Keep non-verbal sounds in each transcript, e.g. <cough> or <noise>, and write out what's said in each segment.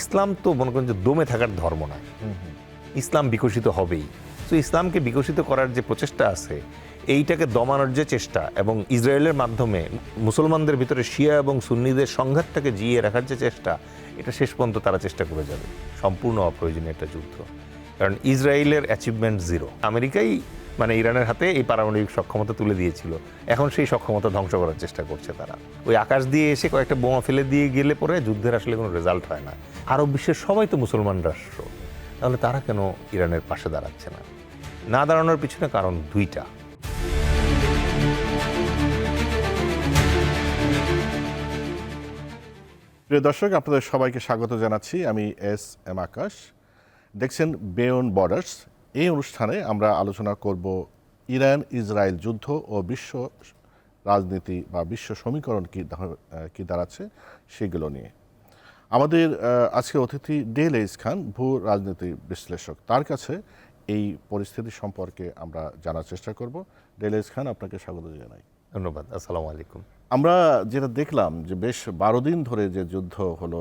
ইসলাম তো মনে করেন যে দমে থাকার ধর্ম না। ইসলাম বিকশিত হবেই। তো ইসলামকে বিকশিত করার যে প্রচেষ্টা আছে, এইটাকে দমানোর যে চেষ্টা এবং ইসরায়েলের মাধ্যমে মুসলমানদের ভিতরে শিয়া এবং সুন্নিদের সংঘাতটাকে জিয়ে রাখার যে চেষ্টা, এটা শেষ পর্যন্ত তারা চেষ্টা করে যাবে। সম্পূর্ণ অপ্রয়োজনীয় একটা যুদ্ধ। কারণ ইসরায়েলের অ্যাচিভমেন্ট জিরো আমেরিকাই মানে ইরানের হাতে এই পারমাণবিক সক্ষমতা তুলে দিয়েছিল। এখন সেই সক্ষমতা ধ্বংস করার চেষ্টা করছে তারা। ওই আকাশ দিয়ে এসে কয়েকটা বোমা ফেলে দিয়ে গেলে পরে যুদ্ধের আসলে কোনো রেজাল্ট হয় না। আরব বিশ্বের সবাই তো মুসলমান রাষ্ট্র। তাহলে তারা কেন ইরানের পাশে দাঁড়াচ্ছে না? না দাঁড়ানোর পিছনে কারণ দুইটা। প্রিয় দর্শক, আপনাদের সবাইকে স্বাগত জানাচ্ছি। আমি এস এম আকাশ। দেখছেন বেয়ন বর্ডার্স। এই অনুষ্ঠানে আমরা আলোচনা করব ইরান, ইসরায়েল যুদ্ধ ও বিশ্ব রাজনীতি বা বিশ্ব সমীকরণ কী দাঁড়াচ্ছে সেগুলো নিয়ে। আমাদের আজকে অতিথি ডেল এইস খান ভূ রাজনীতি বিশ্লেষক। তার কাছে এই পরিস্থিতি সম্পর্কে আমরা জানার চেষ্টা করব। ডেল এইস খান আপনাকে স্বাগত জানাই। ধন্যবাদ আসসালামু আলাইকুম। আমরা যেটা দেখলাম যে বেশ বারো দিন ধরে যে যুদ্ধ হলো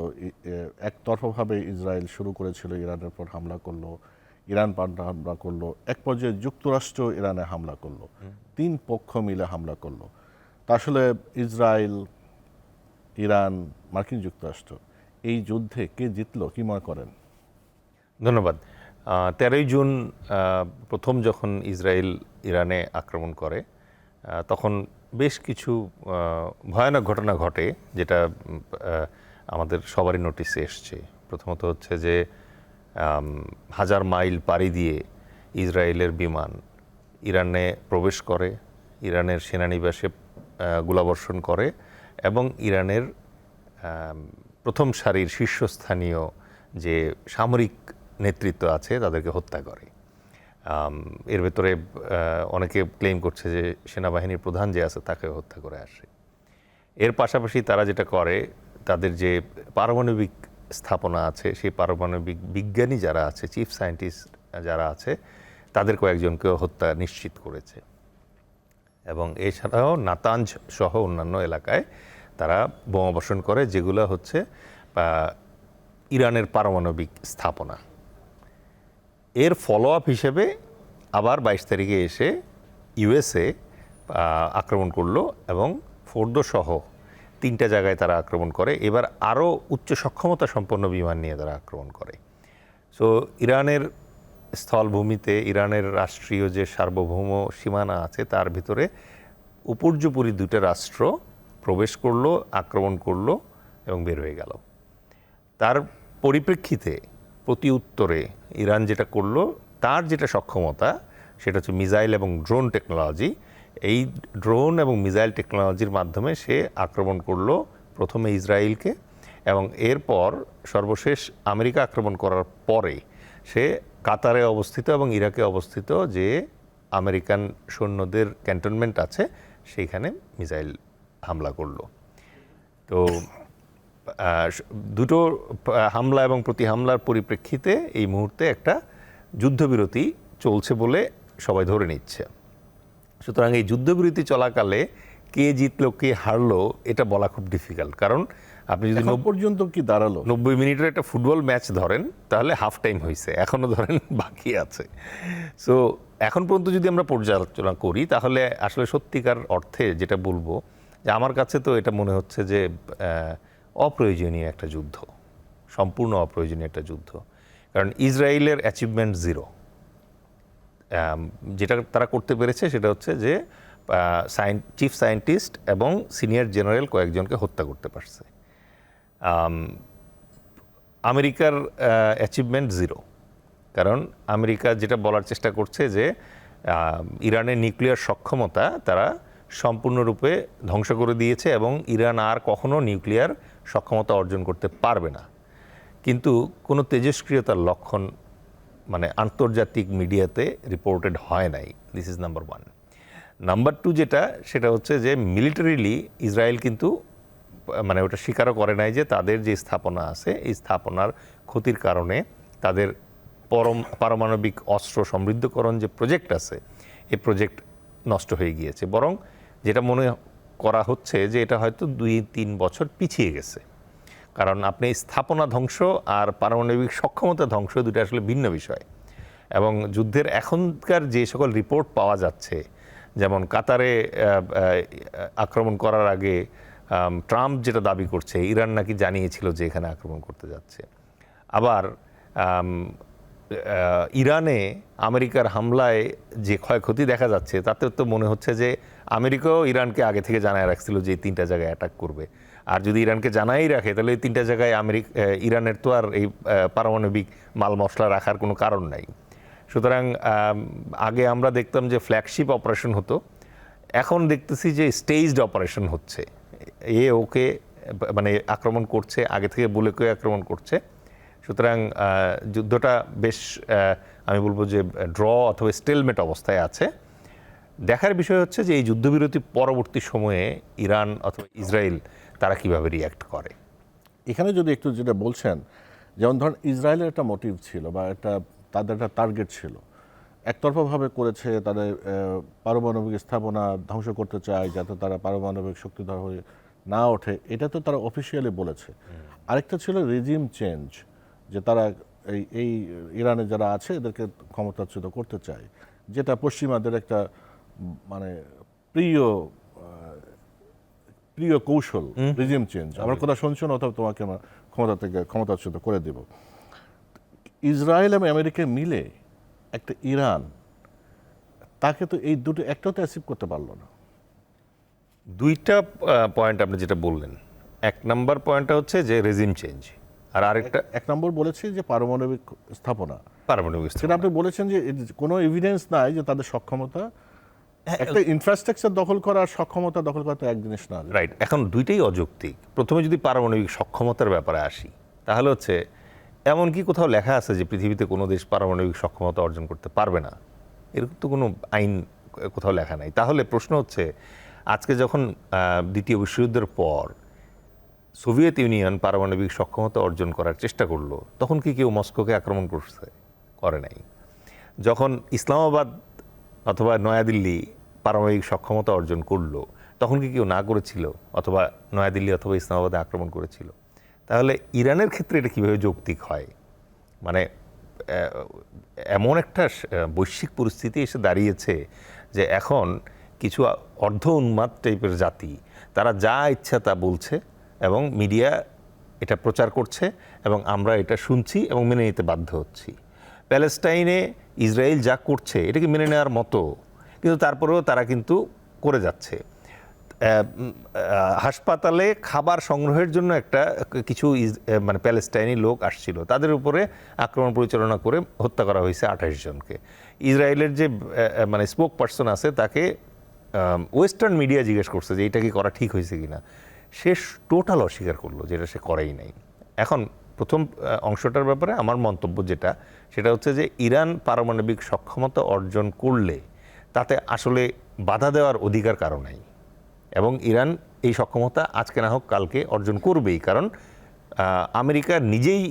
একতরফাভাবে ইসরায়েল শুরু করেছিল ইরানের পর হামলা করল ইরান পাল্টা হামলা করল এক পর্যায়ে যুক্তরাষ্ট্র ইরানে হামলা করল তিন পক্ষ মিলে হামলা করল। তা আসলে ইসরায়েল ইরান মার্কিন যুক্তরাষ্ট্র এই যুদ্ধে কে জিতল, কি মনে করেন? ধন্যবাদ। তেরোই জুন প্রথম যখন ইসরায়েল ইরানে আক্রমণ করে তখন বেশ কিছু ভয়ানক ঘটনা ঘটে, যেটা আমাদের সবারই নোটিসে এসছে। প্রথমত হচ্ছে যে হাজার মাইল পাড়ি দিয়ে ইসরায়েলের বিমান ইরানে প্রবেশ করে, ইরানের সেনানিবাসে গোলাবর্ষণ করে এবং ইরানের প্রথম সারির শীর্ষস্থানীয় যে সামরিক নেতৃত্ব আছে, তাদেরকে হত্যা করে। এর ভেতরে অনেকে ক্লেম করছে যে সেনাবাহিনীর প্রধান যে আছে তাকে হত্যা করে আসে। এর পাশাপাশি তারা যেটা করে, তাদের যে পারমাণবিক স্থাপনা আছে, সেই পারমাণবিক বিজ্ঞানী যারা আছে চিফ সায়েন্টিস্ট যারা আছে, তাদের কয়েকজনকেও হত্যা নিশ্চিত করেছে। এবং এছাড়াও নাতাঞ্জ সহ অন্যান্য এলাকায় তারা বোমাবর্ষণ করে, যেগুলো হচ্ছে ইরানের পারমাণবিক স্থাপনা। এর ফলো আপ হিসেবে আবার বাইশ তারিখে এসে ইউএসএ আক্রমণ করল এবং ফোর্দো সহ তিনটা জায়গায় তারা আক্রমণ করে। এবার আরও উচ্চ সক্ষমতা সম্পন্ন বিমান নিয়ে তারা আক্রমণ করে। সো ইরানের স্থলভূমিতে, ইরানের রাষ্ট্রীয় যে সার্বভৌম সীমানা আছে, তার ভিতরে উপর্যুপরি দুটো রাষ্ট্র প্রবেশ করল, আক্রমণ করল এবং বের হয়ে গেল। তার পরিপ্রেক্ষিতে, প্রতি উত্তরে ইরান যেটা করল, তার যেটা সক্ষমতা, সেটা হচ্ছে মিসাইল এবং ড্রোন টেকনোলজি। এই ড্রোন এবং মিসাইল টেকনোলজির মাধ্যমে সে আক্রমণ করল প্রথমে ইসরায়েলকে এবং এরপর সর্বশেষ আমেরিকা আক্রমণ করার পরে সে কাতারে অবস্থিত এবং ইরাকে অবস্থিত যে আমেরিকান সৈন্যদের ক্যান্টনমেন্ট আছে, সেইখানে মিসাইল হামলা করল। তো দুটো হামলা এবং প্রতি হামলার পরিপ্রেক্ষিতে এই মুহূর্তে একটা যুদ্ধবিরতি চলছে বলে সবাই ধরে নিচ্ছে। সুতরাং এই যুদ্ধবিরতি চলাকালে কে জিতলো কে হারলো এটা বলা খুব ডিফিকাল্ট কারণ আপনি যদি পর্যন্ত কি দাঁড়াল? নব্বই মিনিটের একটা ফুটবল ম্যাচ ধরেন তাহলে হাফ টাইম হয়েছে এখনও ধরেন <laughs> বাকি আছে। সো এখন পর্যন্ত যদি আমরা পর্যালোচনা করি তাহলে আসলে সত্যিকার অর্থে যেটা বলব যে আমার কাছে তো এটা মনে হচ্ছে যে অপ্রয়োজনীয় একটা যুদ্ধ, সম্পূর্ণ অপ্রয়োজনীয় একটা যুদ্ধ। কারণ ইসরায়েলের অ্যাচিভমেন্ট জিরো যেটা তারা করতে পেরেছে সেটা হচ্ছে যে চিফ সায়েন্টিস্ট এবং সিনিয়র জেনারেল কয়েকজনকে হত্যা করতে পারছে। আমেরিকার অ্যাচিভমেন্ট জিরো কারণ আমেরিকা যেটা বলার চেষ্টা করছে যে ইরানের নিউক্লিয়ার সক্ষমতা তারা সম্পূর্ণরূপে ধ্বংস করে দিয়েছে এবং ইরান আর কখনো নিউক্লিয়ার সক্ষমতা অর্জন করতে পারবে না। কিন্তু কোনো তেজস্ক্রিয়তার লক্ষণ মানে আন্তর্জাতিক মিডিয়াতে রিপোর্টেড হয় নাই। This is number one number two যেটা, সেটা হচ্ছে যে মিলিটারিলি ইসরায়েল কিন্তু মানে ওটা স্বীকারও করে নাই যে তাদের যে স্থাপনা আছে, এই স্থাপনার ক্ষতির কারণে তাদের পরম পারমাণবিক অস্ত্র সমৃদ্ধকরণ যে প্রজেক্ট আছে, এই প্রজেক্ট নষ্ট হয়ে গিয়েছে। বরং যেটা মনে করা হচ্ছে যে এটা হয়তো দুই, তিন বছর পিছিয়ে গেছে। কারণ আপনি স্থাপনা ধ্বংস আর পারমাণবিক সক্ষমতা ধ্বংস দুটো আসলে ভিন্ন বিষয়। এবং যুদ্ধের এখনকার যে সকল রিপোর্ট পাওয়া যাচ্ছে, যেমন কাতারে আক্রমণ করার আগে ট্রাম্প যেটা দাবি করছে, ইরান নাকি জানিয়েছিল যে এখানে আক্রমণ করতে যাচ্ছে। আবার ইরানে আমেরিকার হামলায় যে ক্ষয়ক্ষতি দেখা যাচ্ছে, তাতে তো মনে হচ্ছে যে আমেরিকাও ইরানকে আগে থেকে জানায় রাখছিল যে এই তিনটা জায়গায় অ্যাটাক করবে। আর যদি ইরানকে জানাই রাখে, তাহলে এই তিনটা জায়গায় আমেরিকা ইরানের তো আর এই পারমাণবিক মাল মশলা রাখার কোনো কারণ নাই। সুতরাং আগে আমরা দেখতাম যে ফ্ল্যাগশিপ অপারেশন হতো। এখন দেখতেছি যে স্টেজড অপারেশন হচ্ছে। এ ওকে মানে আক্রমণ করছে, আগে থেকে বলে কয়ে আক্রমণ করছে। সুতরাং যুদ্ধটা বেশ আমি বলব যে ড্র অথবা স্টেলমেট অবস্থায় আছে। দেখার বিষয় হচ্ছে যে এই যুদ্ধবিরতি পরবর্তী সময়ে ইরান অথবা ইসরায়েল তারা কীভাবে রিয়াক্ট করে? এখানে যদি একটু যেটা বলছেন যেমন ধরেন ইসরায়েলের একটা মোটিভ ছিল বা একটা তাদের একটা টার্গেট ছিল। একতরফাভাবে করেছে তাদের পারমাণবিক স্থাপনা ধ্বংস করতে চায় যাতে তারা পারমাণবিক শক্তিধর হয়ে না ওঠে এটা তো তারা অফিসিয়ালি বলেছে। আরেকটা ছিল রিজিম চেঞ্জ যে তারা এই এই ইরানে যারা আছে এদেরকে ক্ষমতাচ্যুত করতে চায় যেটা পশ্চিমাদের একটা মানে প্রিয় প্রিয় কৌশল রিজিম চেঞ্জ আমার কথা শুনছো না অথবা তোমাকে আমরা ক্ষমতা থেকে ক্ষমতাচ্যুত করে দেব। ইসরায়েল এবং আমেরিকা মিলে একটা ইরান তাকে তো এই দুটো একটাও তো অ্যাচিভ করতে পারল না। দুইটা পয়েন্ট আপনি যেটা বললেন। এক নাম্বার পয়েন্টটা হচ্ছে যে রেজিম চেঞ্জ আর আরেকটা এক নম্বর বলেছি যে পারমাণবিক স্থাপনা। পারমাণবিক স্থাপনা। সেটা আপনি বলেছেন যে কোনো এভিডেন্স নাই যে তাদের সক্ষমতা একটা ইনফ্রাস্ট্রাকচার দখল করার সক্ষমতা দখল করা তো এক জিনিস না রাইট এখন দুইটাই অযৌক্তিক। প্রথমে যদি পারমাণবিক সক্ষমতার ব্যাপারে আসি তাহলে হচ্ছে এমন কি কোথাও লেখা আছে যে পৃথিবীতে কোনো দেশ পারমাণবিক সক্ষমতা অর্জন করতে পারবে না? এরকম তো কোনো আইন কোথাও লেখা নাই। তাহলে প্রশ্ন হচ্ছে আজকে যখন দ্বিতীয় বিশ্বযুদ্ধের পর সোভিয়েত ইউনিয়ন পারমাণবিক সক্ষমতা অর্জন করার চেষ্টা করল তখন কি কেউ মস্কোকে আক্রমণ করছে? করে নাই। যখন ইসলামাবাদ অথবা নয়াদিল্লি পারমাণবিক সক্ষমতা অর্জন করল, তখন কি কেউ না করেছিল? অথবা নয়াদিল্লি অথবা ইসলামাবাদে আক্রমণ করেছিল? তাহলে ইরানের ক্ষেত্রে এটা কীভাবে যৌক্তিক হয়? মানে এমন একটা বৈশ্বিক পরিস্থিতি এসে দাঁড়িয়েছে যে এখন কিছু অর্ধ উন্মাদ টাইপের জাতি, তারা যা ইচ্ছা তা বলছে এবং মিডিয়া এটা প্রচার করছে এবং আমরা এটা শুনছি এবং মেনে নিতে বাধ্য হচ্ছি। প্যালেস্টাইনে ইসরায়েল যা করছে, এটাকে মেনে নেওয়ার মতো, কিন্তু তারপরেও তারা কিন্তু করে যাচ্ছে। হাসপাতালে খাবার সংগ্রহের জন্য একটা কিছু মানে প্যালেস্টাইনি লোক আসছিল। তাদের উপরে আক্রমণ পরিচালনা করে হত্যা করা হয়েছে আঠাশ জনকে। ইসরায়েলের যে মানে স্পোক পার্সন আছে, তাকে ওয়েস্টার্ন মিডিয়া জিজ্ঞেস করছে যে এটা কি করা ঠিক হয়েছে কিনা। সে টোটাল অস্বীকার করল যেটা সে করেই নাই। এখন প্রথম অংশটার ব্যাপারে আমার মন্তব্য যেটা সেটা হচ্ছে যে ইরান পারমাণবিক সক্ষমতা অর্জন করলে তাতে আসলে বাধা দেওয়ার অধিকার কারও নাই। এবং ইরান এই সক্ষমতা আজকে না হোক কালকে অর্জন করবেই। কারণ আমেরিকা নিজেই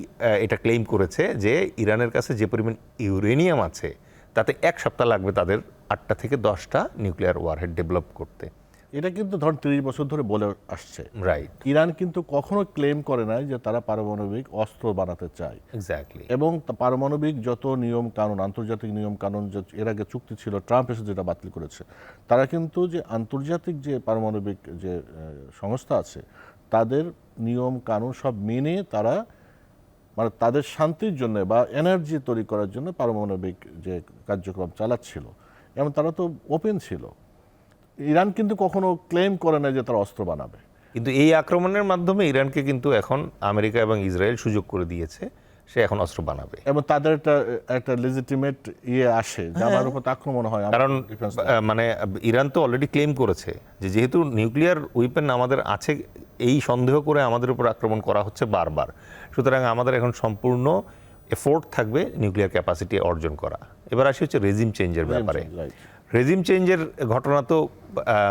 এটা ক্লেম করেছে যে ইরানের কাছে যে পরিমাণ ইউরেনিয়াম আছে, তাতে এক সপ্তাহ লাগবে তাদের আটটা থেকে দশটা নিউক্লিয়ার ওয়ারহেড ডেভেলপ করতে। এটা কিন্তু ধর তিরিশ বছর ধরে বলে আসছে। রাইট ইরান কিন্তু কখনো ক্লেম করে নাই যে তারা পারমাণবিক অস্ত্র বানাতে চায়। এক্স্যাক্টলি এবং পারমাণবিক যত নিয়ম কানুন আন্তর্জাতিক নিয়ম কানুন যে এর আগে চুক্তি ছিল ট্রাম্প এসে যেটা বাতিল করেছে তারা কিন্তু যে আন্তর্জাতিক যে পারমাণবিক যে সংস্থা আছে তাদের নিয়ম কানুন সব মেনে তারা মানে তাদের শান্তির জন্য বা এনার্জি তৈরি করার জন্য পারমাণবিক যে কার্যক্রম চালাচ্ছিল। এবং তারা তো ওপেন ছিল। ইরান কিন্তু কখনো ক্লেম করে না যে তারা অস্ত্র বানাবে। কিন্তু এই আক্রমণের মাধ্যমে ইরানকে কিন্তু এখন আমেরিকা এবং ইসরায়েল সুযোগ করে দিয়েছে সে এখন অস্ত্র বানাবে। এবং তাদের একটা একটা লেজিটিমেট ইয়ে আসে যে আমার উপর আক্রমণ হয়। কারণ মানে ইরান তো অলরেডি ক্লেম করেছে যে যেহেতু নিউক্লিয়ার উইপেন আমাদের আছে এই সন্দেহ করে আমাদের উপর আক্রমণ করা হচ্ছে বারবার। সুতরাং আমাদের এখন সম্পূর্ণ এফোর্ট থাকবে নিউক্লিয়ার ক্যাপাসিটি অর্জন করা। এবার আসি হচ্ছে রেজিম চেঞ্জের ব্যাপারে. রেজিম চেঞ্জের ঘটনা তো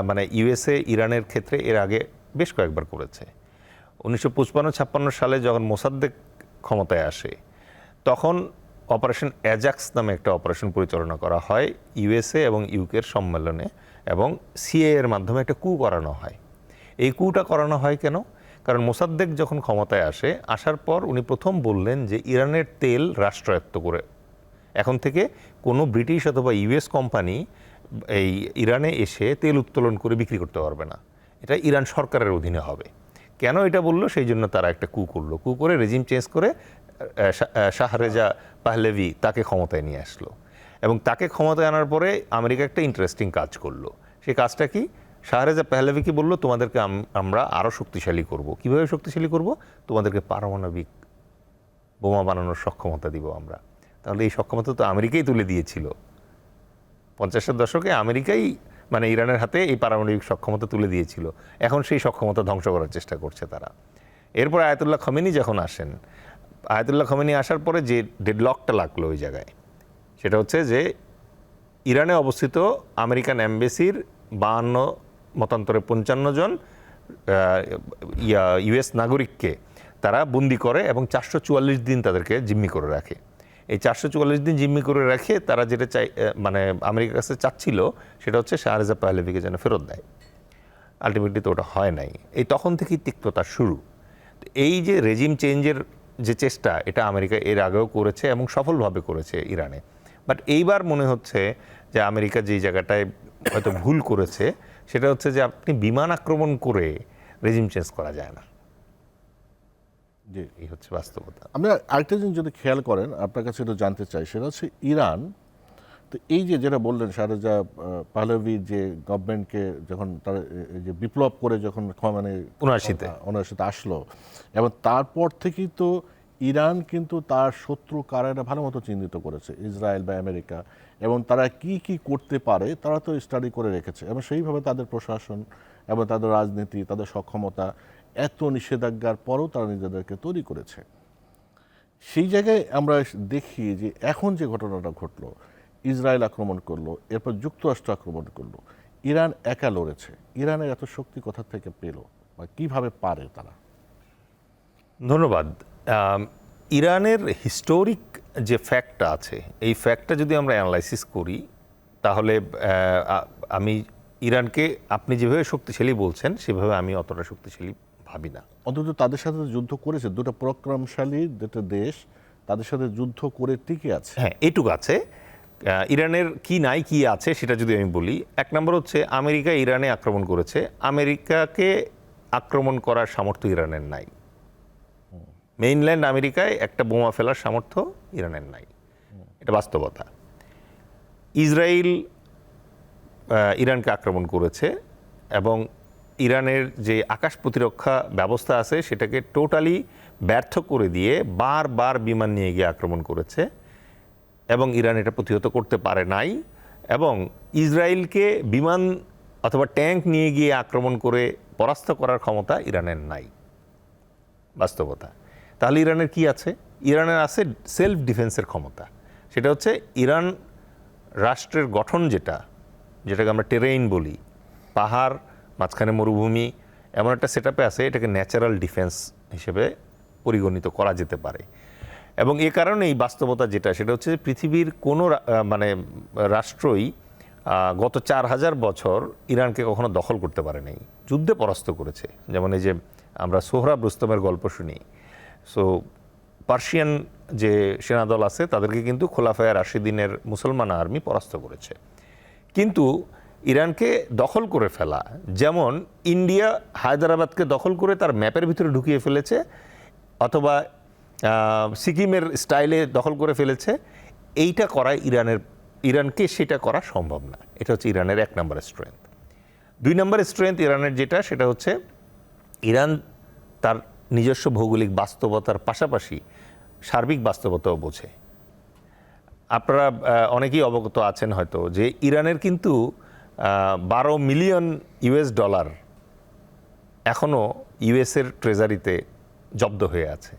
মানে ইউএসএ, ইরানের ক্ষেত্রে এর আগে বেশ কয়েকবার করেছে। উনিশশো পঁচপান্ন, ছাপ্পান্ন সালে যখন মোসাদ্দেক ক্ষমতায় আসে, তখন অপারেশন অ্যাজাক্স নামে একটা অপারেশন পরিচালনা করা হয় ইউএসএ এবং ইউকের সম্মেলনে এবং সিএ এর মাধ্যমে একটা কু করানো হয়। এই কুটা করানো হয় কেন? কারণ মোসাদ্দেক যখন ক্ষমতায় আসে, আসার পর উনি প্রথম বললেন যে ইরানের তেল রাষ্ট্রায়ত্ত করে, এখন থেকে কোনো ব্রিটিশ অথবা ইউএস কোম্পানি এই ইরানে এসে তেল উত্তোলন করে বিক্রি করতে পারবে না। এটা ইরান সরকারের অধীনে হবে। কেন এটা বলল? সেই জন্য তারা একটা কু করল। কু করে রেজিম চেঞ্জ করে শাহরেজা পাহলেভি তাকে ক্ষমতায় নিয়ে আসলো। এবং তাকে ক্ষমতায় আনার পরে আমেরিকা একটা ইন্টারেস্টিং কাজ করল। সেই কাজটা কি? শাহরেজা পাহলেভিকে বলল, তোমাদেরকে আমরা আরও শক্তিশালী করব। কীভাবে শক্তিশালী করব? তোমাদেরকে পারমাণবিক বোমা বানানোর সক্ষমতা দিব আমরা। তাহলে এই সক্ষমতা তো আমেরিকাই তুলে দিয়েছিল। পঞ্চাশের দশকে আমেরিকাই মানে ইরানের হাতে এই পারমাণবিক সক্ষমতা তুলে দিয়েছিল। এখন সেই সক্ষমতা ধ্বংস করার চেষ্টা করছে তারা। এরপর আয়াতুল্লাহ খমেনি যখন আসেন, আয়াতুল্লাহ খমেনি আসার পরে যে ডেডলকটা লাগল ওই জায়গায়, সেটা হচ্ছে যে ইরানে অবস্থিত আমেরিকান অ্যাম্বাসির বাহান্ন, মতান্তরে পঞ্চান্ন জন ইউএস নাগরিককে তারা বন্দি করে এবং চারশো চুয়াল্লিশ দিন তাদেরকে জিম্মি করে রাখে। এই চারশো চুয়াল্লিশ দিন জিম্মি করে রাখে তারা যেটা চাই মানে আমেরিকার কাছে চাচ্ছিল, সেটা হচ্ছে শাহরেজা পাহলেভিকে যেন ফেরত দেয়। আলটিমেটলি তো ওটা হয় নাই। এই তখন থেকেই তিক্ততা শুরু। এই যে রেজিম চেঞ্জের যে চেষ্টা, এটা আমেরিকা এর আগেও করেছে এবং সফলভাবে করেছে ইরানে। বাট এইবার মনে হচ্ছে যে আমেরিকা যেই জায়গাটায় হয়তো ভুল করেছে, সেটা হচ্ছে যে আপনি বিমান আক্রমণ করে রেজিম চেঞ্জ করা যায় না। জি এই হচ্ছে বাস্তবতা। আমরা আরেকটা জিনিস যদি খেয়াল করেন আপনার কাছে একটু জানতে চাই সেটা হচ্ছে ইরান। তো এই যে যেটা বললেন শাহরেজা পাহলভি যে গভর্নমেন্টকে যখন তার এই যে বিপ্লব করে যখন মানে উনআশিতে। উনআশিতে আসলো এবং তারপর থেকেই তো ইরান কিন্তু তার শত্রু কারা ভালো মতো চিহ্নিত করেছে ইসরায়েল বা আমেরিকা। এবং তারা কি কি করতে পারে তারা তো স্টাডি করে রেখেছে। এবং সেইভাবে তাদের প্রশাসন এবং তাদের রাজনীতি তাদের সক্ষমতা এত নিষেধাজ্ঞার পরও তারা নিজেদেরকে তৈরি করেছে। সেই জায়গায় আমরা দেখি যে এখন যে ঘটনাটা ঘটলো, ইসরায়েল আক্রমণ করল, এরপর যুক্তরাষ্ট্র আক্রমণ করল, ইরান একা লড়েছে। ইরানের এত শক্তি কোথা থেকে পেল বা কীভাবে পারে তারা? ধন্যবাদ। ইরানের হিস্টোরিক যে ফ্যাক্টটা আছে, এই ফ্যাক্টটা যদি আমরা অ্যানালাইসিস করি, তাহলে আমি ইরানকে আপনি যেভাবে শক্তিশালী বলছেন, সেভাবে আমি অতটা শক্তিশালী ভাবি না। অন্তত তাদের সাথে যুদ্ধ করেছে, দুটো পরাক্রমশালী, দুটো দেশ, তাদের সাথে যুদ্ধ করে টিকে আছে। হ্যাঁ এটুক আছে। ইরানের কি নাই, কি আছে, সেটা যদি আমি বলি, এক নম্বর হচ্ছে আমেরিকা ইরানে আক্রমণ করেছে। আমেরিকাকে আক্রমণ করার সামর্থ্য ইরানের নাই। মেইনল্যান্ড আমেরিকায় একটা বোমা ফেলার সামর্থ্য ইরানের নাই। এটা বাস্তবতা। ইসরায়েল ইরানকে আক্রমণ করেছে এবং ইরানের যে আকাশ প্রতিরক্ষা ব্যবস্থা আছে, সেটাকে টোটালি ব্যর্থ করে দিয়ে বারবার বিমান নিয়ে গিয়ে আক্রমণ করেছে এবং ইরান এটা প্রতিহত করতে পারে নাই এবং ইসরায়েলকে বিমান অথবা ট্যাঙ্ক নিয়ে গিয়ে আক্রমণ করে পরাস্ত করার ক্ষমতা ইরানের নাই। বাস্তবতা। তাহলে ইরানের কি আছে? ইরানের আছে সেলফ ডিফেন্সের ক্ষমতা। সেটা হচ্ছে ইরান রাষ্ট্রের গঠন যেটা, যেটাকে আমরা টেরেইন বলি, পাহাড় মাঝখানে মরুভূমি এমন একটা সেটআপে আছে, এটাকে ন্যাচারাল ডিফেন্স হিসেবে পরিগণিত করা যেতে পারে। এবং এ কারণে এই বাস্তবতা যেটা, সেটা হচ্ছে পৃথিবীর কোনো মানে রাষ্ট্রই গত চার হাজার বছর ইরানকে কখনো দখল করতে পারে নাই যুদ্ধে পরাস্ত করেছে। যেমন এই যে আমরা সোহরাব রুস্তমের গল্প শুনি। সো পার্সিয়ান যে সেনাদল আছে, তাদেরকে কিন্তু খোলাফায়া রাশিদিনের মুসলমান আর্মি পরাস্ত করেছে। কিন্তু ইরানকে দখল করে ফেলা, যেমন ইন্ডিয়া হায়দ্রাবাদকে দখল করে তার ম্যাপের ভিতরে ঢুকিয়ে ফেলেছে, অথবা সিকিমের স্টাইলে দখল করে ফেলেছে, এইটা করা ইরানের, ইরানকে সেটা করা সম্ভব না। এটা হচ্ছে ইরানের এক নম্বর স্ট্রেংথ দুই নম্বর স্ট্রেংথ ইরানের যেটা, সেটা হচ্ছে ইরান তার নিজস্ব ভৌগোলিক বাস্তবতার পাশাপাশি সার্বিক বাস্তবতাও বোঝে। আপনারা অনেকেই অবগত আছেন হয়তো যে ইরানের কিন্তু বারো মিলিয়ন ইউএস ডলার এখনও ইউএসের ট্রেজারিতে জব্দ হয়ে আছে।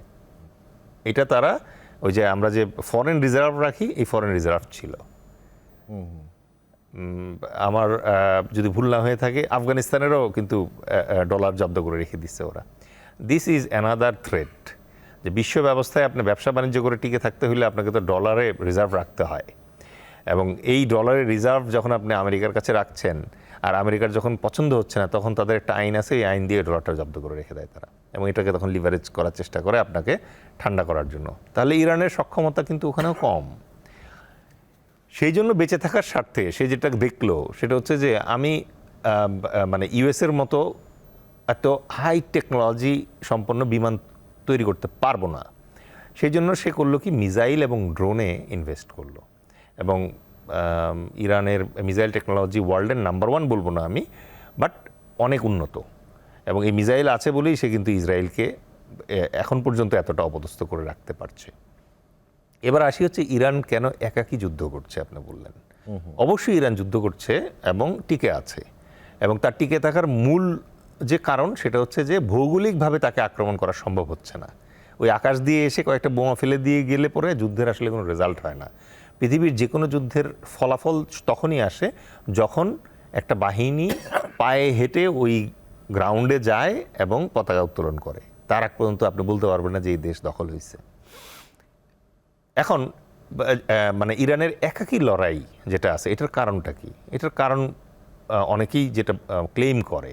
এটা তারা ওই যে আমরা যে ফরেন রিজার্ভ রাখি, এই ফরেন রিজার্ভ ছিল। আমার যদি ভুল না হয়ে থাকে, আফগানিস্তানেরও কিন্তু ডলার জব্দ করে রেখে দিচ্ছে ওরা। দিস ইজ অ্যানাদার থ্রেট যে বিশ্ব ব্যবস্থায় আপনি ব্যবসা বাণিজ্য করে টিকে থাকতে হলে আপনাকে তো ডলারে রিজার্ভ রাখতে হয়। এবং এই ডলারের রিজার্ভ যখন আপনি আমেরিকার কাছে রাখছেন, আর আমেরিকার যখন পছন্দ হচ্ছে না, তখন তাদের একটা আইন আছে, এই আইন দিয়ে ডলারটা জব্দ করে রেখে দেয় তারা। এবং এটাকে তখন লিভারেজ করার চেষ্টা করে আপনাকে ঠান্ডা করার জন্য। তাহলে ইরানের সক্ষমতা কিন্তু ওখানেও কম। সেই জন্য বেঁচে থাকার স্বার্থে সে যেটা দেখল, সেটা হচ্ছে যে আমি মানে ইউএসের মতো এত হাই টেকনোলজি সম্পন্ন বিমান তৈরি করতে পারব না। সেই জন্য সে করল কি মিসাইল এবং ড্রোনে ইনভেস্ট করল। এবং ইরানের মিসাইল টেকনোলজি ওয়ার্ল্ডের নাম্বার ওয়ান বলব না আমি বাট অনেক উন্নত। এবং এই মিসাইল আছে বলেই সে কিন্তু ইসরায়েলকে এখন পর্যন্ত এতটা অপদস্থ করে রাখতে পারছে। এবার আসি হচ্ছে ইরান কেন একাকী যুদ্ধ করছে আপনি বললেন। অবশ্যই ইরান যুদ্ধ করছে এবং টিকে আছে। এবং তার টিকে থাকার মূল যে কারণ সেটা হচ্ছে যে ভৌগোলিকভাবে তাকে আক্রমণ করা সম্ভব হচ্ছে না। ওই আকাশ দিয়ে এসে কয়েকটা বোমা ফেলে দিয়ে গেলে পরে যুদ্ধের আসলে কোনো রেজাল্ট হয় না। পৃথিবীর যে কোনো যুদ্ধের ফলাফল তখনই আসে যখন একটা বাহিনী পায়ে হেঁটে ওই গ্রাউন্ডে যায় এবং পতাকা উত্তোলন করে। তার আগ পর্যন্ত আপনি বলতে পারবেন না যে এই দেশ দখল হয়েছে। এখন মানে ইরানের একাকী লড়াই যেটা আছে, এটার কারণটা কি? এটার কারণ অনেকেই যেটা ক্লেম করে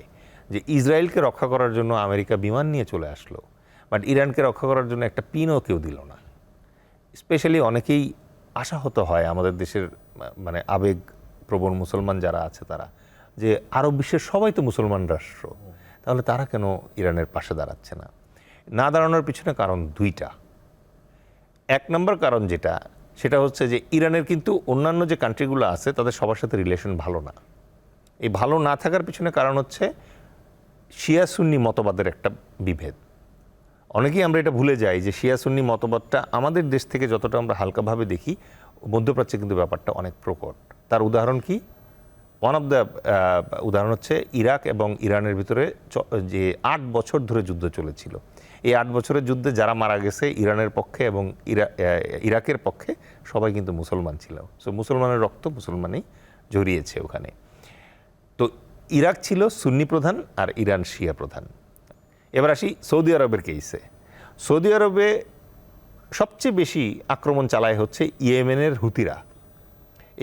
যে ইসরায়েলকে রক্ষা করার জন্য আমেরিকা বিমান নিয়ে চলে আসলো বাট ইরানকে রক্ষা করার জন্য একটা পিনও কেউ দিল না। স্পেশালি অনেকেই আশাহত হয় আমাদের দেশের মানে আবেগ প্রবণ মুসলমান যারা আছে তারা, যে আরব বিশ্বের সবাই তো মুসলমান রাষ্ট্র। তাহলে তারা কেন ইরানের পাশে দাঁড়াচ্ছে না? না দাঁড়ানোর পিছনে কারণ দুইটা। এক নম্বর কারণ যেটা, সেটা হচ্ছে যে ইরানের কিন্তু অন্যান্য যে কান্ট্রিগুলো আছে, তাদের সবার সাথে রিলেশন ভালো না। এই ভালো না থাকার পিছনে কারণ হচ্ছে শিয়া সুন্নি মতবাদের একটা বিভেদ। অনেকেই আমরা এটা ভুলে যাই যে শিয়া সুন্নি মতবাদটা আমাদের দেশ থেকে যতটা আমরা হালকাভাবে দেখি, মধ্যপ্রাচ্যে কিন্তু ব্যাপারটা অনেক প্রকট। তার উদাহরণ কি? ওয়ান অফ দ্য উদাহরণ হচ্ছে ইরাক এবং ইরানের ভিতরে যে আট বছর ধরে যুদ্ধ চলেছিল। এই আট বছরের যুদ্ধে যারা মারা গেছে ইরানের পক্ষে এবং ইরা- ইরাকের পক্ষে, সবাই কিন্তু মুসলমান ছিল। সো মুসলমানের রক্ত মুসলমানই জড়িয়েছে ওখানে। তো ইরাক ছিল সুন্নি প্রধান আর ইরান শিয়া প্রধান। এবার আসি সৌদি আরবের কেসে সৌদি আরবে সবচেয়ে বেশি আক্রমণ চালায় হচ্ছে ইয়েমেনের হুতিরা।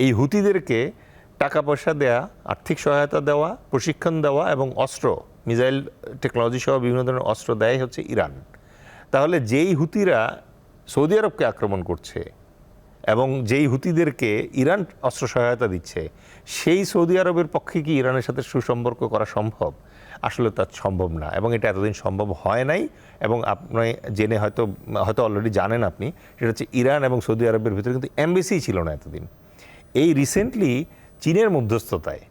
এই হুতিদেরকে টাকা পয়সা দেয়া, আর্থিক সহায়তা দেওয়া, প্রশিক্ষণ দেওয়া এবং অস্ত্র, মিসাইল টেকনোলজি সহ বিভিন্ন ধরনের অস্ত্র দেয় হচ্ছে ইরান। তাহলে যেই হুতিরা সৌদি আরবকে আক্রমণ করছে এবং যেই হুতিদেরকে ইরান অস্ত্র সহায়তা দিচ্ছে, সেই সৌদি আরবের পক্ষে কি ইরানের সাথে সুসম্পর্ক করা সম্ভব? আসলে তা সম্ভব না এবং এটা এতদিন সম্ভব হয় নাই এবং আপনি জেনে হয়তো হয়তো অলরেডি জানেন আপনি, সেটা হচ্ছে ইরান এবং সৌদি আরবের ভিতরে কিন্তু এমবেসি ছিল না এতদিন। এই রিসেন্টলি চীনের মধ্যস্থতায়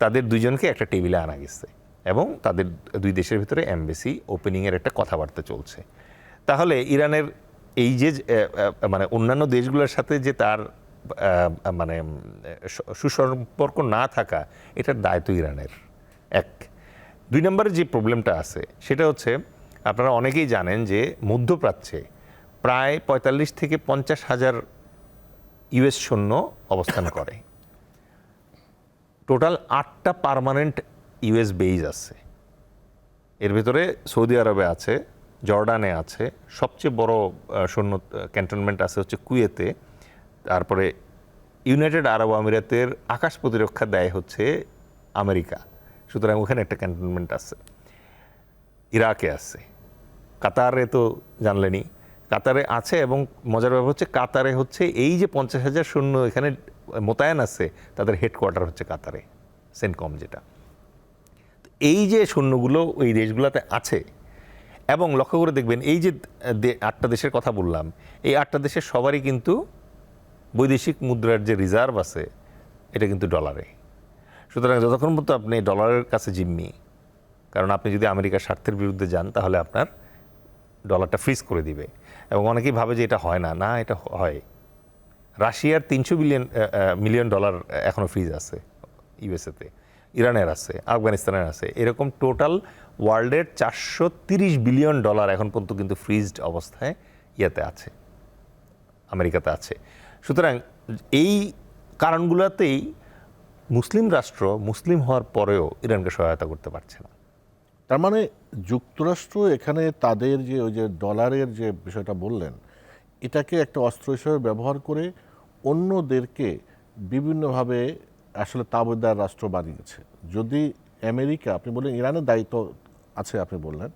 তাদের দুজনকে একটা টেবিলে আনা গেছে এবং তাদের দুই দেশের ভিতরে এমবেসি ওপেনিংয়ের একটা কথাবার্তা চলছে। তাহলে ইরানের এই যে মানে অন্যান্য দেশগুলোর সাথে যে তার মানে সুসম্পর্ক না থাকা, এটার দায় তো ইরানের। এক দুই নম্বরে যে প্রবলেমটা আছে, সেটা হচ্ছে আপনারা অনেকেই জানেন যে মধ্যপ্রাচ্যে প্রায় পঁয়তাল্লিশ থেকে পঞ্চাশ হাজার ইউএস সৈন্য অবস্থান করে। টোটাল আটটা পার্মানেন্ট ইউএস বেইজ আছে। এর ভিতরে সৌদি আরবে আছে, জর্ডানে আছে, সবচেয়ে বড় সৈন্য ক্যান্টনমেন্ট আছে হচ্ছে কুয়েতে। তারপরে ইউনাইটেড আরব আমিরাতের আকাশ প্রতিরক্ষা দেয় হচ্ছে আমেরিকা। সুতরাং ওখানে একটা ক্যান্টনমেন্ট আছে। ইরাকে আছে। কাতারে তো জানলেনই। কাতারে আছে এবং মজার ব্যাপার হচ্ছে কাতারে হচ্ছে এই যে পঞ্চাশ হাজার সৈন্য এখানে মোতায়েন আছে, তাদের হেডকোয়ার্টার হচ্ছে কাতারে সেন্টকম যেটা। এই যে সৈন্যগুলো ওই দেশগুলোতে আছে, এবং লক্ষ্য করে দেখবেন এই যে আটটা দেশের কথা বললাম, এই আটটা দেশের সবারই কিন্তু বৈদেশিক মুদ্রার যে রিজার্ভ আছে, এটা কিন্তু ডলারে সুতরাং যতক্ষণ পর্যন্ত আপনি ডলারের কাছে জিম্মি, কারণ আপনি যদি আমেরিকার স্বার্থের বিরুদ্ধে যান, তাহলে আপনার ডলারটা ফ্রিজ করে দিবে। এবং অনেকেই ভাবে যে এটা হয় না। না, এটা হয়। রাশিয়ার তিনশো বিলিয়ন মিলিয়ন ডলার এখনও ফ্রিজ আছে, ইউএসএতে। ইরানের আছে, আফগানিস্তানের আছে। এরকম টোটাল ওয়ার্ল্ডের চারশো তিরিশ বিলিয়ন ডলার এখন পর্যন্ত কিন্তু ফ্রিজড অবস্থায় ইয়াতে আছে, আমেরিকাতে আছে। সুতরাং এই কারণগুলোতেই মুসলিম রাষ্ট্র মুসলিম হওয়ার পরেও ইরানকে সহায়তা করতে পারছে না। তার মানে যুক্তরাষ্ট্র এখানে তাদের যে ওই যে ডলারের যে বিষয়টা বললেন এটাকে একটা অস্ত্র হিসেবে ব্যবহার করে অন্যদেরকে বিভিন্নভাবে আসলে তাবদার রাষ্ট্র বানিয়েছে। যদি আমেরিকা আপনি বললেন ইরানের দায়িত্ব আছে আপনি বললেন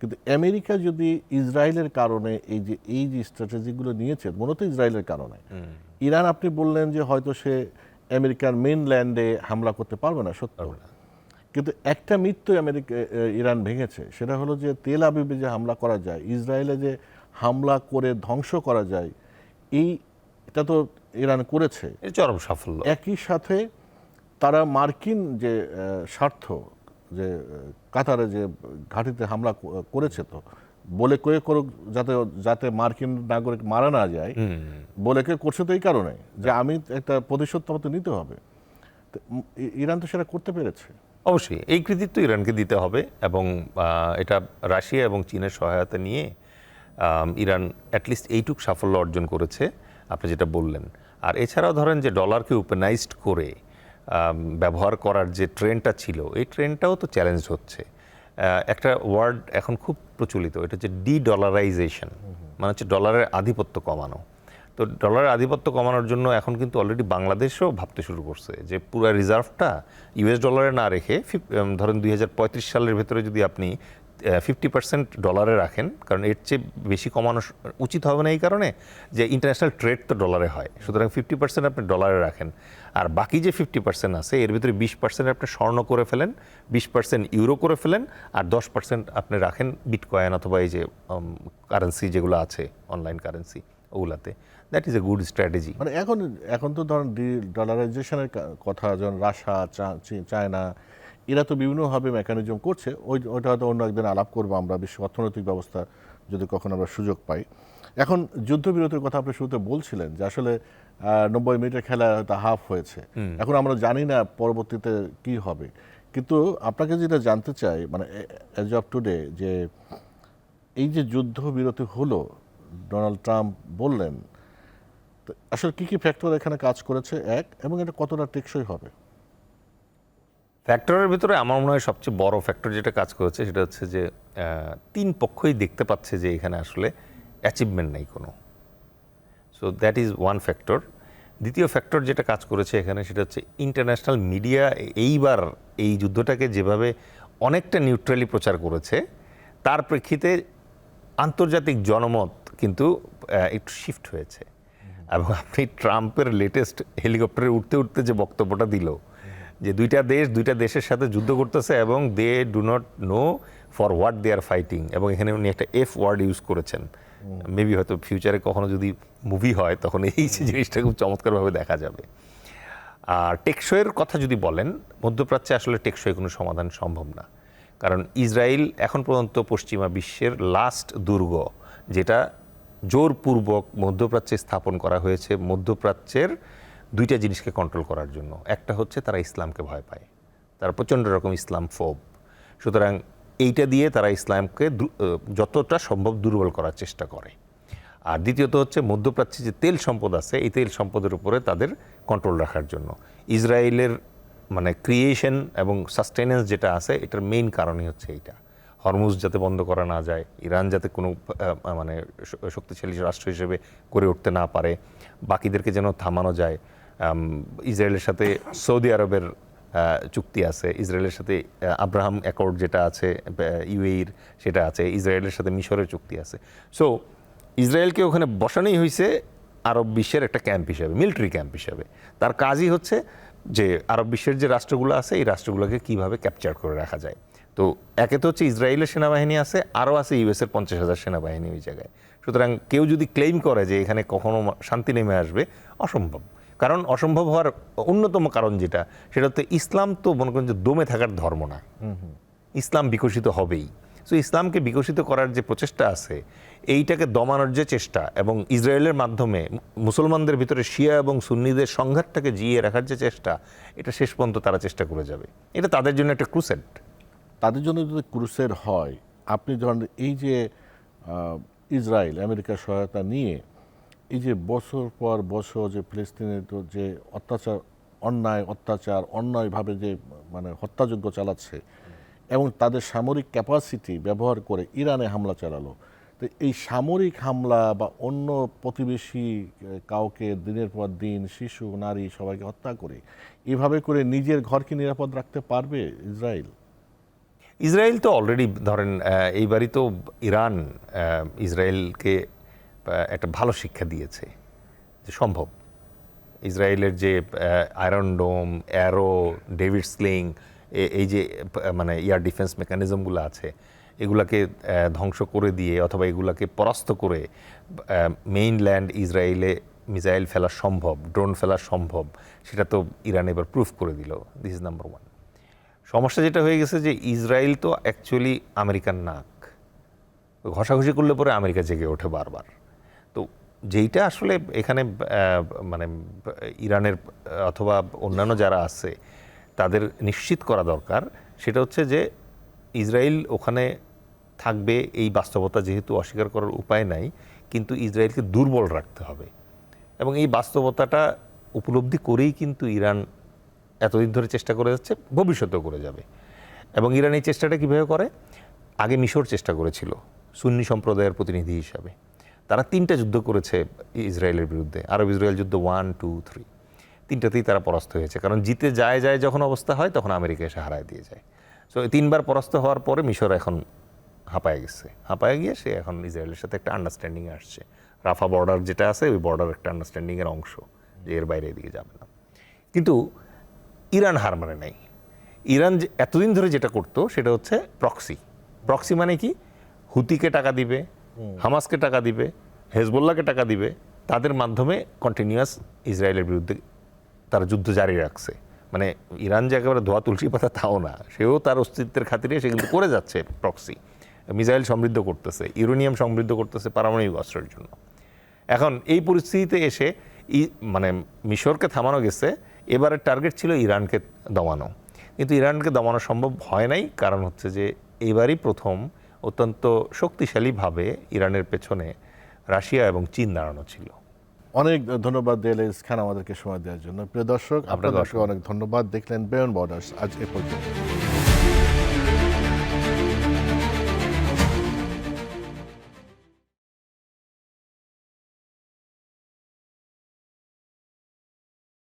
কিন্তু আমেরিকা যদি ইসরায়েলের কারণে এই যে এই যে স্ট্র্যাটেজিগুলো নিয়েছে মূলত ইসরায়েলের কারণে। ইরান আপনি বললেন যে হয়তো সে আমেরিকার মেইনল্যান্ডে হামলা করতে পারবে না সত্য। কিন্তু একটা মৃত্যু আমেরিকা ইরান ভেঙেছে সেটা হলো যে তেল আবিবে যে হামলা করা যায় ইসরায়েলে যে হামলা করে ধ্বংস করা যায় এই এটা তো ইরান করেছে। চরম সাফল্য। একই সাথে তারা মার্কিন যে স্বার্থ যে কাতারে যে ঘাঁটিতে হামলা করেছে তো বলে কয়ে করুক যাতে যাতে মার্কিন নাগরিক মারা না যায় বলে কে করছে তো এই কারণে যে আমি একটা প্রতিশোধ তো আমাকে নিতে হবে। তো ইরান তো সেটা করতে পেরেছে। অবশ্যই এই কৃতিত্ব ইরানকে দিতে হবে এবং এটা রাশিয়া এবং চীনের সহায়তা নিয়ে ইরান অ্যাটলিস্ট এইটুক সাফল্য অর্জন করেছে আপনি যেটা বললেন। আর এছাড়াও ধরেন যে ডলারকে ওপেনাইজড করে ব্যবহার করার যে ট্রেনটা ছিল এই ট্রেনটাও তো চ্যালেঞ্জ হচ্ছে। একটা ওয়ার্ড এখন খুব প্রচলিত, এটা হচ্ছে ডি ডলারাইজেশন মানে হচ্ছে ডলারের আধিপত্য কমানো। তো ডলারের আধিপত্য কমানোর জন্য এখন কিন্তু অলরেডি বাংলাদেশও ভাবতে শুরু করছে যে পুরো রিজার্ভটা ইউএস ডলারে না রেখে ধরেন দুই হাজার পঁয়ত্রিশ সালের ভেতরে যদি আপনি ফিফটি পার্সেন্ট ডলারে রাখেন, কারণ এর চেয়ে বেশি কমানো উচিত হবে না এই কারণে যে ইন্টারন্যাশনাল ট্রেড তো ডলারে হয়, সুতরাং ফিফটি পার্সেন্ট আপনি ডলারে রাখেন। আর বাকি যে ফিফটি পার্সেন্ট আছে, এর ভিতরে বিশ পার্সেন্ট আপনি স্বর্ণ করে ফেলেন, বিশ পার্সেন্ট ইউরো করে ফেলেন, আর দশ পার্সেন্ট আপনি রাখেন বিটকয়েন অথবা এই যে কারেন্সি যেগুলো আছে অনলাইন কারেন্সি ওগুলাতে। That is a good strategy মানে এখন এখন তো ধরেন ডলারাইজেশনের কথা, যেমন রাশিয়া, চা- চায়না, এরা তো বিভিন্নভাবে মেকানিজম করছে, ওই, ওইটা হয়তো অন্য একদিন আলাপ করব আমরা বিশ্ব অর্থনৈতিক ব্যবস্থা যদি কখনো আমরা সুযোগ পাই। এখন যুদ্ধবিরতির কথা আপনি শুরুতে বলছিলেন যে আসলে নব্বই মিনিটের খেলা হয়তো হাফ হয়েছে। এখন আমরা জানি না পরবর্তীতে কি হবে। কিন্তু আপনাকে যেটা জানতে চাই মানে এজ অফ টুডে যে এই যে যুদ্ধবিরতি হলো ডোনাল্ড ট্রাম্প বললেন তো আসলে কি কি ফ্যাক্টর এখানে কাজ করেছে? এক এবং এটা কতটা টেকসই হবে? ফ্যাক্টরের ভিতরে আমার মনে হয় সবচেয়ে বড় ফ্যাক্টর যেটা কাজ করেছে সেটা হচ্ছে যে তিন পক্ষই দেখতে পাচ্ছে যে এখানে আসলে অ্যাচিভমেন্ট নেই কোনো। So that is one factor দ্বিতীয় ফ্যাক্টর যেটা কাজ করেছে এখানে সেটা হচ্ছে ইন্টারন্যাশনাল মিডিয়া এইবার এই যুদ্ধটাকে যেভাবে অনেকটা নিউট্রালি প্রচার করেছে, তার প্রেক্ষিতে আন্তর্জাতিক জনমত কিন্তু একটু শিফট হয়েছে। এবং আপনি ট্রাম্পের লেটেস্ট হেলিকপ্টারে উঠতে উঠতে যে বক্তব্যটা দিল, যে দুইটা দেশ, দুইটা দেশের সাথে যুদ্ধ করতেছে এবং they do not know for what they are fighting এবং এখানে উনি একটা এফ ওয়ার্ড ইউজ করেছেন। মেবি হয়তো ফিউচারে কখনো যদি মুভি হয় তখন এই জিনিসটা খুব চমৎকারভাবে দেখা যাবে। আর টেকসইয়ের কথা যদি বলেন মধ্যপ্রাচ্যে আসলে টেকসই কোনো সমাধান সম্ভব না। কারণ ইসরায়েল এখন পর্যন্ত পশ্চিমা বিশ্বের লাস্ট দুর্গ যেটা জোরপূর্বক মধ্যপ্রাচ্যে স্থাপন করা হয়েছে মধ্যপ্রাচ্যের দুইটা জিনিসকে কন্ট্রোল করার জন্য। একটা হচ্ছে তারা ইসলামকে ভয় পায়। তারা প্রচণ্ড রকম ইসলাম ফোব সুতরাং এইটা দিয়ে তারা ইসলামকে যতটা সম্ভব দুর্বল করার চেষ্টা করে। আর দ্বিতীয়ত হচ্ছে মধ্যপ্রাচ্যে যে তেল সম্পদ আছে, এই তেল সম্পদের উপরে তাদের কন্ট্রোল রাখার জন্য। ইসরায়েলের মানে ক্রিয়েশন এবং সাস্টেনেন্স যেটা আছে, এটার মেইন কারণই হচ্ছে এইটা। হরমুজ যাতে বন্ধ করা না যায়, ইরান যাতে কোনো মানে শক্তিশালী রাষ্ট্র হিসেবে করে উঠতে না পারে, বাকিদেরকে যেন থামানো যায়। ইসরায়েলের সাথে সৌদি আরবের চুক্তি আছে। ইসরায়েলের সাথে আব্রাহাম অ্যাকর্ড যেটা আছে ইউএইর সেটা আছে, ইসরায়েলের সাথে মিশরের চুক্তি আছে। সো ইসরায়েলকে ওখানে বসানোই হয়েছে আরব বিশ্বের একটা ক্যাম্প হিসাবে, মিলিটারি ক্যাম্প হিসাবে। তার কাজই হচ্ছে যে, আরব বিশ্বের যে রাষ্ট্রগুলো আছে, এই রাষ্ট্রগুলোকে কীভাবে ক্যাপচার করে রাখা যায়। তো, একে তো হচ্ছে ইসরায়েলের সেনাবাহিনী আছে, আরও আছে ইউএসের পঞ্চাশ হাজার সেনাবাহিনী ওই জায়গায়। সুতরাং কেউ যদি ক্লেম করে যে, এখানে কখনো শান্তি নেমে আসবে, অসম্ভব। কারণ অসম্ভব হওয়ার অন্যতম কারণ যেটা সেটা হচ্ছে ইসলাম তো মনে করেন যে দমে থাকার ধর্ম না। ইসলাম বিকশিত হবেই। সো ইসলামকে বিকশিত করার যে প্রচেষ্টা আছে এইটাকে দমানোর যে চেষ্টা এবং ইসরায়েলের মাধ্যমে মুসলমানদের ভিতরে শিয়া এবং সুন্নিদের সংঘাতটাকে জিয়ে রাখার যে চেষ্টা এটা শেষ পর্যন্ত তারা চেষ্টা করে যাবে। এটা তাদের জন্য একটা ক্রুসেড। তাদের জন্য যদি ক্রুসের হয় আপনি ধরেন এই যে ইসরায়েল আমেরিকার সহায়তা নিয়ে এই যে বছর পর বছর যে ফিলিস্তিনের যে অত্যাচার, অন্যায়, অত্যাচার, অন্যায়ভাবে যে মানে হত্যাযজ্ঞ চালাচ্ছে এবং তাদের সামরিক ক্যাপাসিটি ব্যবহার করে ইরানে হামলা চালালো। তো এই সামরিক হামলা বা অন্য প্রতিবেশী কাউকে দিনের পর দিন শিশু, নারী সবাইকে হত্যা করে, এভাবে করে নিজের ঘরকে নিরাপদ রাখতে পারবে ইসরায়েল? ইসরায়েল তো অলরেডি ধরেন এইবারই তো ইরান ইসরায়েলকে একটা ভালো শিক্ষা দিয়েছে যে সম্ভব। ইসরায়েলের যে iron dome arrow David sling এই যে মানে এয়ার ডিফেন্স মেকানিজমগুলো আছে, এগুলাকে ধ্বংস করে দিয়ে অথবা এগুলাকে পরাস্ত করে মেইনল্যান্ড ইসরায়েলে মিসাইল ফেলা সম্ভব ড্রোন ফেলা সম্ভব, সেটা তো ইরান এবার প্রুফ করে দিল। দিস ইজ নাম্বার ওয়ান সমস্যা যেটা হয়ে গেছে যে ইসরায়েল তো অ্যাকচুয়ালি আমেরিকার নাক। ঘষাঘষি করলে পরে আমেরিকা জেগে ওঠে বারবার। যেইটা আসলে এখানে মানে ইরানের অথবা অন্যান্য যারা আছে, তাদের নিশ্চিত করা দরকার। সেটা হচ্ছে যে ইসরায়েল ওখানে থাকবে, এই বাস্তবতা যেহেতু অস্বীকার করার উপায় নাই, কিন্তু ইসরায়েলকে দুর্বল রাখতে হবে। এবং এই বাস্তবতাটা উপলব্ধি করেই কিন্তু ইরান এতদিন ধরে চেষ্টা করে যাচ্ছে, ভবিষ্যতেও করে যাবে। এবং ইরান এই চেষ্টাটা কীভাবে করে? আগে মিশর চেষ্টা করেছিল, সুন্নি সম্প্রদায়ের প্রতিনিধি হিসাবে। তারা তিনটা যুদ্ধ করেছে ইসরায়েলের বিরুদ্ধে, আরব ইসরায়েল যুদ্ধ ওয়ান টু থ্রি তিনটাতেই তারা পরাস্ত হয়েছে, কারণ জিতে যায় যায় যখন অবস্থা হয় তখন আমেরিকা এসে হারায় দিয়ে যায়। সো তিনবার পরাস্ত হওয়ার পরে মিশর এখন হাঁপায় গেছে। হাঁপায় গিয়ে সে এখন ইসরায়েলের সাথে একটা আন্ডারস্ট্যান্ডিং আসছে। রাফা বর্ডার যেটা আছে, ওই বর্ডার একটা আন্ডারস্ট্যান্ডিংয়ের অংশ যে এর বাইরে এদিকে যাবে না। কিন্তু ইরান হার মানে নাই। ইরান যে এতদিন ধরে যেটা করতো সেটা হচ্ছে প্রক্সি প্রক্সি মানে কি? হুতিকে টাকা দিবে হামাসকে টাকা দিবে, হেজবুল্লাহকে টাকা দিবে, তাদের মাধ্যমে কন্টিনিউয়াস ইসরায়েলের বিরুদ্ধে তারা যুদ্ধ জারি রাখছে। মানে ইরান যে একেবারে ধোয়া তুলসী পাতা তাও না, সেও তার অস্তিত্বের খাতিরে সে কিন্তু করে যাচ্ছে প্রক্সি মিসাইল সমৃদ্ধ করতেছে, ইউরেনিয়াম সমৃদ্ধ করতেছে পারমাণবিক অস্ত্রের জন্য। এখন এই পরিস্থিতিতে এসে ই- মানে মিশরকে থামানো গেছে, এবারের টার্গেট ছিল ইরানকে দমানো। কিন্তু ইরানকে দমানো সম্ভব হয় নাই, কারণ হচ্ছে যে এইবারই প্রথম অত্যন্ত শক্তিশালীভাবে ইরানের পেছনে রাশিয়া এবং চীন দাঁড়ানো ছিল। অনেক ধন্যবাদ দেয়ালেস খান আমাদেরকে সময় দেওয়ার জন্য। প্রিয় দর্শক আপনার দর্শক। অনেক ধন্যবাদ। দেখলেন বেয়ন বর্ডার্স আজ এ পর্যন্ত